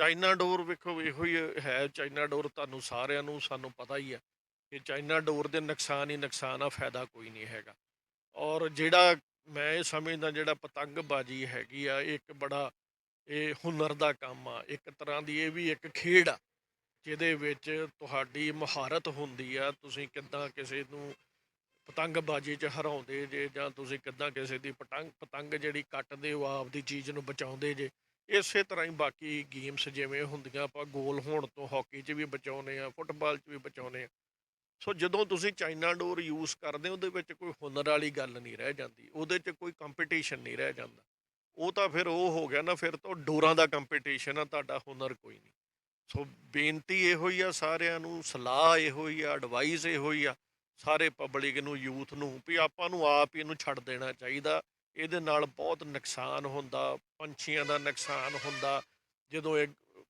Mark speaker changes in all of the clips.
Speaker 1: China ਡੋਰ ਵੇਖੋ, ਇਹੋ ਹੀ ਹੈ। ਚਾਈਨਾ ਡੋਰ ਤੁਹਾਨੂੰ ਸਾਰਿਆਂ ਨੂੰ, ਸਾਨੂੰ ਪਤਾ ਹੀ ਹੈ ਕਿ ਚਾਈਨਾ ਡੋਰ ਦੇ ਨੁਕਸਾਨ ਹੀ ਨੁਕਸਾਨ ਆ, ਫਾਇਦਾ ਕੋਈ ਨਹੀਂ ਹੈਗਾ। ਔਰ ਜਿਹੜਾ ਮੈਂ ਇਹ ਸਮਝਦਾ, ਜਿਹੜਾ ਪਤੰਗਬਾਜ਼ੀ ਹੈਗੀ ਆ, ਇਹ ਇੱਕ ਬੜਾ ਇਹ ਹੁਨਰ ਦਾ ਕੰਮ ਆ। ਇੱਕ ਤਰ੍ਹਾਂ ਦੀ ਇਹ ਵੀ ਇੱਕ ਖੇਡ ਆ, ਜਿਹਦੇ ਵਿੱਚ ਤੁਹਾਡੀ ਮਹਾਰਤ ਹੁੰਦੀ ਆ। ਤੁਸੀਂ ਕਿੱਦਾਂ ਕਿਸੇ ਨੂੰ ਪਤੰਗਬਾਜ਼ੀ 'ਚ ਹਰਾਉਂਦੇ ਜੇ ਜਾਂ ਤੁਸੀਂ ਕਿੱਦਾਂ ਕਿਸੇ ਦੀ ਪਤੰਗ ਪਤੰਗ ਜਿਹੜੀ ਕੱਟਦੇ ਹੋ ਆਪਦੀ ਚੀਜ਼ ਨੂੰ ਬਚਾਉਂਦੇ ਜੇ ਇਸੇ ਤਰ੍ਹਾਂ ਹੀ ਬਾਕੀ ਗੇਮਸ ਜਿਵੇਂ ਹੁੰਦੀਆਂ, ਆਪਾਂ ਗੋਲ ਹੋਣ ਤੋਂ ਹਾਕੀ 'ਚ ਵੀ ਬਚਾਉਨੇ ਆ ਫੁੱਟਬਾਲ 'ਚ ਵੀ ਬਚਾਉਨੇ ਆ ਸੋ ਜਦੋਂ ਤੁਸੀਂ ਚਾਈਨਾ ਡੋਰ ਯੂਜ਼ ਕਰਦੇ ਉਹਦੇ ਵਿੱਚ ਕੋਈ ਹੁਨਰ ਵਾਲੀ ਗੱਲ ਨਹੀਂ ਰਹਿ ਜਾਂਦੀ, ਉਹਦੇ 'ਚ ਕੋਈ ਕੰਪੀਟੀਸ਼ਨ ਨਹੀਂ ਰਹਿ ਜਾਂਦਾ। ਉਹ ਤਾਂ ਫਿਰ ਉਹ ਹੋ ਗਿਆ ਨਾ, ਫਿਰ ਤਾਂ ਡੋਰਾਂ ਦਾ ਕੰਪੀਟੀਸ਼ਨ ਆ, ਤੁਹਾਡਾ ਹੁਨਰ ਕੋਈ ਨਹੀਂ। ਸੋ ਬੇਨਤੀ ਇਹੋ ਹੀ ਆ ਸਾਰਿਆਂ ਨੂੰ, ਸਲਾਹ ਇਹੋ ਹੀ ਆ ਐਡਵਾਈਸ ਇਹੋ ਹੀ ਆ, ਸਾਰੇ ਪਬਲਿਕ ਨੂੰ ਯੂਥ ਨੂੰ, ਵੀ ਆਪਾਂ ਨੂੰ ਆਪ ਹੀ ਇਹਨੂੰ ਛੱਡ ਦੇਣਾ ਚਾਹੀਦਾ। ਇਹਦੇ ਨਾਲ ਬਹੁਤ ਨੁਕਸਾਨ ਹੁੰਦਾ, ਪੰਛੀਆਂ ਦਾ ਨੁਕਸਾਨ ਹੁੰਦਾ। ਜਦੋਂ ਇਹ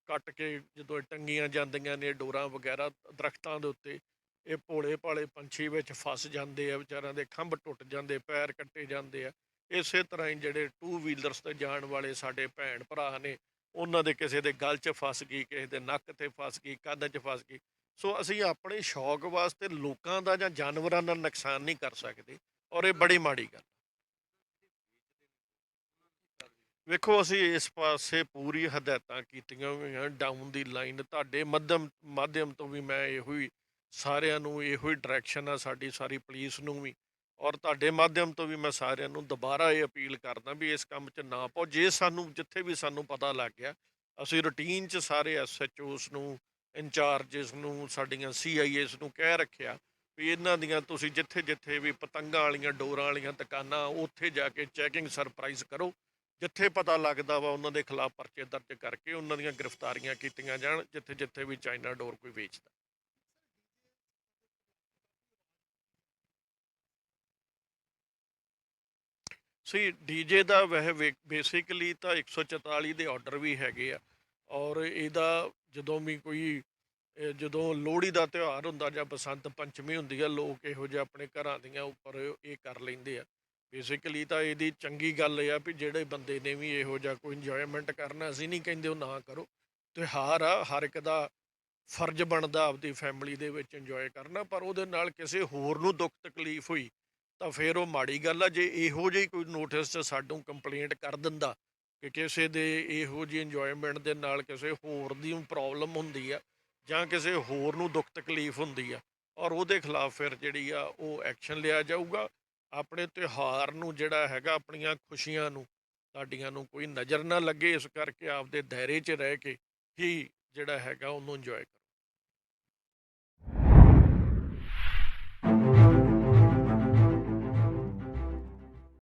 Speaker 1: ਕੱਟ ਕੇ ਜਦੋਂ ਇਹ ਟੰਗੀਆਂ ਜਾਂਦੀਆਂ ਨੇ, ਡੋਰਾਂ ਵਗੈਰਾ ਦਰਖਤਾਂ ਦੇ ਉੱਤੇ, ਇਹ ਭੋਲੇ ਭਾਲੇ ਪੰਛੀ ਵਿੱਚ ਫਸ ਜਾਂਦੇ ਆ, ਵਿਚਾਰਿਆਂ ਦੇ ਖੰਭ ਟੁੱਟ ਜਾਂਦੇ, ਪੈਰ ਕੱਟੇ ਜਾਂਦੇ ਆ। ਇਸੇ ਤਰ੍ਹਾਂ ਹੀ ਜਿਹੜੇ ਟੂ ਵੀਲਰਸ ਤੇ ਜਾਣ ਵਾਲੇ ਸਾਡੇ ਭੈਣ ਭਰਾ ਨੇ, ਉਹਨਾਂ ਦੇ ਕਿਸੇ ਦੇ ਗਲ 'ਚ ਫਸ ਗਈ, ਕਿਸੇ ਦੇ ਨੱਕ ਤੇ ਫਸ ਗਈ ਕੰਨ 'ਚ ਫਸ ਗਈ। ਸੋ ਅਸੀਂ ਆਪਣੇ ਸ਼ੌਕ ਵਾਸਤੇ ਲੋਕਾਂ ਦਾ ਜਾਂ ਜਾਨਵਰਾਂ ਦਾ ਨੁਕਸਾਨ ਨਹੀਂ ਕਰ ਸਕਦੇ, ਔਰ ਇਹ ਬੜੀ ਮਾੜੀ ਗੱਲ ਵੇਖੋ, ਅਸੀਂ ਇਸ ਪਾਸੇ ਪੂਰੀ ਹਦਾਇਤਾਂ ਕੀਤੀਆਂ ਹੋਈਆਂ ਡਾਊਨ ਦੀ ਲਾਈਨ ਤੁਹਾਡੇ ਮਾਧਿਅਮ ਮਾਧਿਅਮ ਤੋਂ ਵੀ ਮੈਂ ਇਹੋ ਹੀ ਸਾਰਿਆਂ ਨੂੰ ਇਹੋ ਹੀ ਡਾਇਰੈਕਸ਼ਨ ਆ ਸਾਡੀ ਸਾਰੀ ਪੁਲਿਸ ਨੂੰ ਵੀ ਔਰ ਤੁਹਾਡੇ ਮਾਧਿਅਮ ਤੋਂ ਵੀ ਮੈਂ ਸਾਰਿਆਂ ਨੂੰ ਦੁਬਾਰਾ ਇਹ ਅਪੀਲ ਕਰਦਾ ਵੀ ਇਸ ਕੰਮ 'ਚ ਨਾ ਪਾਓ। ਜੇ ਸਾਨੂੰ, ਜਿੱਥੇ ਵੀ ਸਾਨੂੰ ਪਤਾ ਲੱਗ ਗਿਆ, ਅਸੀਂ ਰੂਟੀਨ 'ਚ ਸਾਰੇ ਐਸਐਚਓਸ ਨੂੰ ਇੰਚਾਰਜਸ ਨੂੰ, ਸਾਡੀਆਂ ਸੀਆਈਏਸ ਨੂੰ ਕਹਿ ਰੱਖਿਆ ਵੀ ਇਹਨਾਂ ਦੀਆਂ ਤੁਸੀਂ ਜਿੱਥੇ ਜਿੱਥੇ ਵੀ ਪਤੰਗਾਂ ਵਾਲੀਆਂ, ਡੋਰਾਂ ਵਾਲੀਆਂ ਦੁਕਾਨਾਂ, ਉੱਥੇ ਜਾ ਕੇ ਚੈਕਿੰਗ ਸਰਪ੍ਰਾਈਜ਼ ਕਰੋ। ਜਿੱਥੇ ਪਤਾ ਲੱਗਦਾ ਵਾ ਉਹਨਾਂ ਦੇ ਖਿਲਾਫ ਪਰਚੇ ਦਰਜ ਕਰਕੇ ਉਹਨਾਂ ਦੀਆਂ ਗ੍ਰਿਫਤਾਰੀਆਂ ਕੀਤੀਆਂ ਜਾਣ, ਜਿੱਥੇ ਜਿੱਥੇ ਵੀ ਚਾਈਨਾ ਡੋਰ ਕੋਈ ਵੇਚਦਾ। ਸੀ ਡੀਜੇ ਦਾ ਵਹਿ ਬੇਸਿਕਲੀ ਤਾਂ 144 ਦੇ ਆਰਡਰ ਵੀ ਹੈਗੇ ਆ, ਔਰ ਇਹਦਾ ਜਦੋਂ ਵੀ ਕੋਈ ਜਦੋਂ ਲੋਹੜੀ ਦਾ ਤਿਉਹਾਰ ਹੁੰਦਾ ਜਾਂ ਬਸੰਤ ਪੰਚਮੀ ਹੁੰਦੀ ਆ, ਲੋਕ ਇਹੋ ਜਿਹੇ ਆਪਣੇ ਘਰਾਂ ਦੀਆਂ ਉੱਪਰ ਇਹ ਕਰ ਲੈਂਦੇ ਆ। ਬੇਸਿਕਲੀ ਤਾਂ ਇਹਦੀ ਚੰਗੀ ਗੱਲ ਇਹ ਆ ਵੀ ਜਿਹੜੇ ਬੰਦੇ ਨੇ ਵੀ ਇਹੋ ਜਿਹਾ ਕੋਈ ਇੰਜੋਇਮੈਂਟ ਕਰਨਾ, ਅਸੀਂ ਨਹੀਂ ਕਹਿੰਦੇ ਉਹ ਨਾ ਕਰੋ। ਤਿਉਹਾਰ ਆ, ਹਰ ਇੱਕ ਦਾ ਫਰਜ਼ ਬਣਦਾ ਆਪਦੀ ਫੈਮਿਲੀ ਦੇ ਵਿੱਚ ਇੰਜੋਏ ਕਰਨਾ, ਪਰ ਉਹਦੇ ਨਾਲ ਕਿਸੇ ਹੋਰ ਨੂੰ ਦੁੱਖ ਤਕਲੀਫ ਹੋਈ ਤਾਂ ਫਿਰ ਉਹ ਮਾੜੀ ਗੱਲ ਆ, ਜੇ ਇਹੋ ਜਿਹੀ ਕੋਈ ਨੋਟਿਸ 'ਚ ਸਾਨੂੰ ਕੰਪਲੇਂਟ ਕਰ ਦਿੰਦਾ ਕਿ ਕਿਸੇ ਦੇ ਇਹੋ ਜਿਹੀ ਇੰਜੋਇਮੈਂਟ ਦੇ ਨਾਲ ਕਿਸੇ ਹੋਰ ਦੀ ਪ੍ਰੋਬਲਮ ਹੁੰਦੀ ਆ ਜਾਂ ਕਿਸੇ ਹੋਰ ਨੂੰ ਦੁੱਖ ਤਕਲੀਫ ਹੁੰਦੀ ਆ, ਔਰ ਉਹਦੇ ਖਿਲਾਫ ਫਿਰ ਜਿਹੜੀ ਆ ਉਹ ਐਕਸ਼ਨ ਲਿਆ ਜਾਊਗਾ। ਆਪਣੇ ਤਿਉਹਾਰ ਨੂੰ ਜਿਹੜਾ ਹੈਗਾ ਆਪਣੀਆਂ ਖੁਸ਼ੀਆਂ ਨੂੰ, ਸਾਡੀਆਂ ਨੂੰ ਕੋਈ ਨਜ਼ਰ ਨਾ ਲੱਗੇ ਇਸ ਕਰਕੇ ਆਪਦੇ ਦਾਇਰੇ 'ਚ ਰਹਿ ਕੇ ਹੀ ਜਿਹੜਾ ਹੈਗਾ ਉਹਨੂੰ ਇੰਜੋਏ ਕਰੋ।